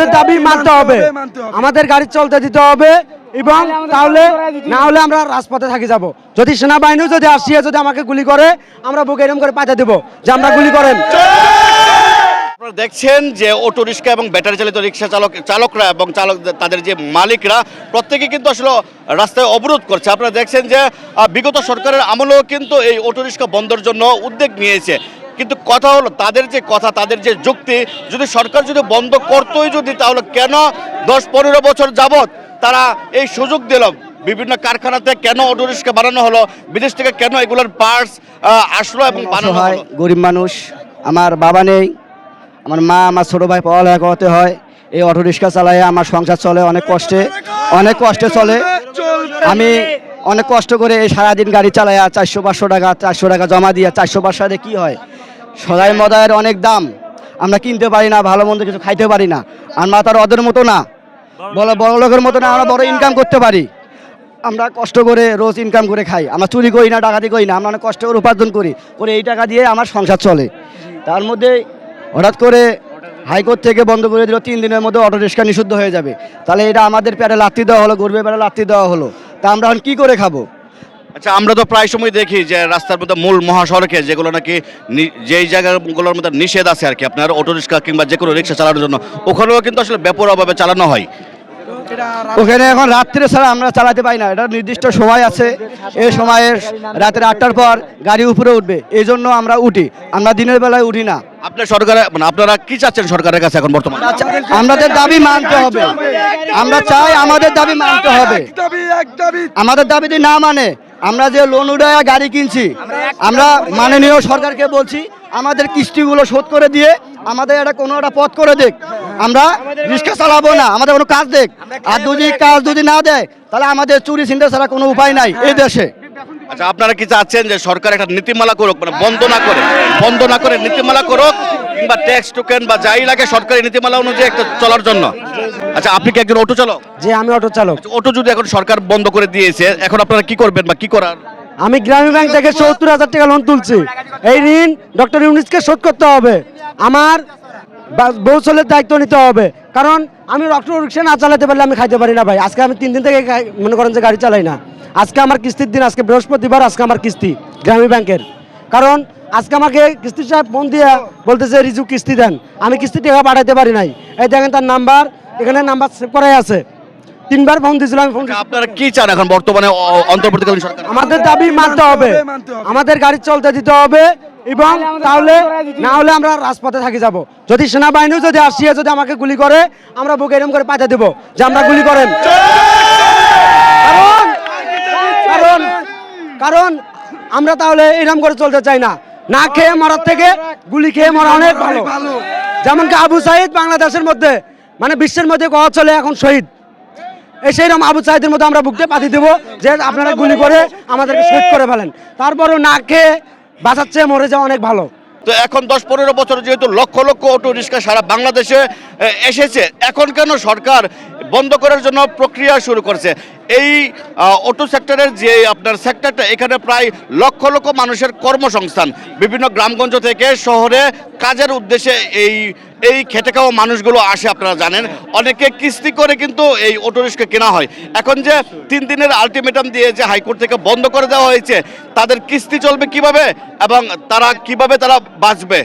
আমাদের দাবি মানতে হবে। আমাদের গাড়ি চলতে দিতে হবে এবং তাহলে না হলে আমরা রাজপথে থাকি যাব। যদি সেনাবাহিনীও যদি আসিয়ে যদি আমাকে গুলি করে, আমরা বুকে এরম করে পাঠা দেবো যে আমরা গুলি করেন। দেখছেন যে অটো রিক্সা এবং ব্যাটারি চালিত রিক্সা চালক চালকরা এবং চালক তাদের যে মালিকরা, প্রত্যেকে কিন্তু আসলে রাস্তায় অবরোধ করছে। আপনারা দেখছেন যে বিগত সরকারের আমলেও কিন্তু এই অটো রিক্সা বন্ধের জন্য উদ্যোগ নিয়েছে। কিন্তু কথা হলো তাদের যে কথা তাদের যে যুক্তি যদি সরকার যদি বন্ধ করতোই যদি তাহলে কেন দশ পনেরো বছর যাবত তারা এই সুযোগ দিল? বিভিন্ন কারখানাতে কেন অটো রিক্সা বানানো হলো? বিদেশ থেকে কেন এগুলোর পার্টস আসলো এবং বানানো হয় গরিব মানুষ আমার বাবা নেই আমার মা আমার ছোট ভাই পড়ালেখা করতে হয় এই অটো রিক্সা চালায় আমার সংসার চলে অনেক কষ্টে অনেক কষ্টে চলে। আমি অনেক কষ্ট করে এই সারাদিন গাড়ি চালাই চারশো পাঁচশো টাকা চারশো টাকা জমা দিয়ে চারশো পাঁচশো কি হয়? সদাই মদায়ের অনেক দাম। আমরা কিনতে পারি না, ভালো মন্দ কিছু খাইতে পারি না। আর মাতার ওদের মতো না। বড় বড় লোকের মতো না, আমরা বড় ইনকাম করতে পারি। আমরা কষ্ট করে রোজ ইনকাম করে খাই। আমরা চুরি করি না, ডাকাতি করি না, আমরা অনেক কষ্ট করে উপার্জন করি। করে এই টাকা দিয়ে আমার সংসার চলে। তার মধ্যে হঠাৎ করে হাইকোর্ট থেকে বন্ধ করে দিল, তিন দিনের মধ্যে অটো রিক্সা নিষিদ্ধ হয়ে যাবে। তাহলে এটা আমাদের পেটে লাত্তি দেওয়া হলো, গরিবের পেটে লাত্তি দেওয়া হলো। তা আমরা এখন কী করে খাব? আচ্ছা আমরা তো প্রায় সময় দেখি যে রাস্তার মধ্যে মূল মহাসড়কে যেগুলো নাকি যেই জায়গাগুলোর মধ্যে নিষেধ আছে আর কি আপনার অটো রিক্সা কিংবা যে কোনো রিক্সা চালানোর জন্য ওখানেও কিন্তু আসলে বেপরোয়াভাবে চালানো হয়। ওখানে এখন রাত্রে ছাড়া আমরা চালাতে পারি না এটা নির্দিষ্ট সময় আছে এই সময়ে রাতের আটটার পর গাড়ি উপরে উঠবে এই জন্য আমরা উঠি আমরা দিনের বেলায় উঠি না। আপনার সরকারে মানে আপনারা কি চাচ্ছেন সরকারের কাছে এখন বর্তমানে? আমাদের দাবি মানতে হবে আমরা চাই আমাদের দাবি মানতে হবে। আমাদের দাবি যদি না মানে আমরা যে লোন উঠায় গাড়ি কিনছি, আমরা মাননীয় সরকারকে বলছি, আমাদের কিস্তিগুলো শোধ করে দিয়ে আমাদের একটা কোনো একটা পথ করে দেখ। আমরা রিক্সা চালাবো না, আমাদের কোনো কাজ দেখ। আর যদি কাজ যদি না দেয়, তাহলে আমাদের চুরি চিন্তা ছাড়া কোনো উপায় নাই এই দেশে। আচ্ছা আপনারা কি চাচ্ছেন যে সরকার একটা নীতিমালা করুক মানে বন্ধ না করে বন্ধ না করে নীতিমালা করুক? কিংবা ট্যাক্স টোকেন বা যাই লাগে সরকারি নীতিমালা অনুযায়ী একটা চলার জন্য। আচ্ছা আপনি কি একজন অটো চালক? যে আমি অটো চালক। অটো যদি এখন সরকার বন্ধ করে দিয়েছে এখন আপনারা কি করবেন বা কি করার? আমি গ্রামীণ ব্যাংক থেকে সত্তর হাজার টাকা লোন তুলছি। এই ঋণ ডক্টর ইউনিসকে শোধ করতে হবে। আমার বৌসলের দায়িত্ব নিতে হবে। কারণ আমি ডক্টর রিক্সা না চালাতে পারলে আমি খাইতে পারি না ভাই। আজকে আমি তিন দিন থেকে মনে করেন যে গাড়ি চালাই না। আজকে আমার কিস্তির দিন আজকে বৃহস্পতিবার আজকে আমার কিস্তি গ্রামীণ ব্যাংকের। কারণ আজকে আমাকে কিস্তি সাহেব ফোন দিয়ে বলতেছে রিজু কিস্তি দেন। আমি কিস্তি টাকা পাঠাতে পারি নাই। এই দেখেন তার নাম্বার এখানে নাম্বার সেভ করাই আছে। তিনবার ফোন দিয়েছিলাম আমি ফোন আপনারা কি চান এখন বর্তমানে অন্তর্বর্তীকালীন সরকার? আমাদের দাবি মানতে হবে। আমাদের গাড়ি চলতে দিতে হবে এবং তাহলে না হলে আমরা রাজপথে থাকি যাব। যদি সেনাবাহিনীও যদি আসিয়ে যদি আমাকে গুলি করে আমরা বুকে এরম করে পাঠা দেবো যে আমরা গুলি করেন। কারণ কারণ কারণ আমরা তাহলে এরম করে চলতে চাই না। না খেয়ে মরার থেকে গুলি খেয়ে মরা অনেক ভালো। যেমন কি আবু সাইদ বাংলাদেশের মধ্যে মানে বিশ্বের মধ্যে কথা চলে এখন শহীদ। এই সেই রকম আবু সাইদের মধ্যে আমরা বুকতে পাতি দেবো যে আপনারা গুলি করে আমাদেরকে শহীদ করে ফেলেন। তারপরও না খেয়ে বাঁচাচ্ছে মরে যাওয়া অনেক ভালো। তো এখন দশ পনেরো বছর যেহেতু লক্ষ লক্ষ অটো রিক্সা সারা বাংলাদেশে এসেছে এখন কেন সরকার বন্ধ করার জন্য প্রক্রিয়া শুরু করছে। এই অটো সেক্টরের যে আপনার সেক্টরটা এখানে প্রায় লক্ষ লক্ষ মানুষের কর্মসংস্থান। বিভিন্ন গ্রামগঞ্জ থেকে শহরে কাজের উদ্দেশ্যে এই এই খেটে খাওয়া মানুষগুলো আসে, আপনারা জানেন। অনেকে কিস্তি করে কিন্তু এই অটো রিক্সা কেনা হয়। এখন যে তিন দিনের আলটিমেটাম দিয়ে যে হাইকোর্ট থেকে বন্ধ করে দেওয়া হয়েছে, তাদের কিস্তি চলবে কীভাবে এবং তারা কীভাবে তারা বাঁচবে?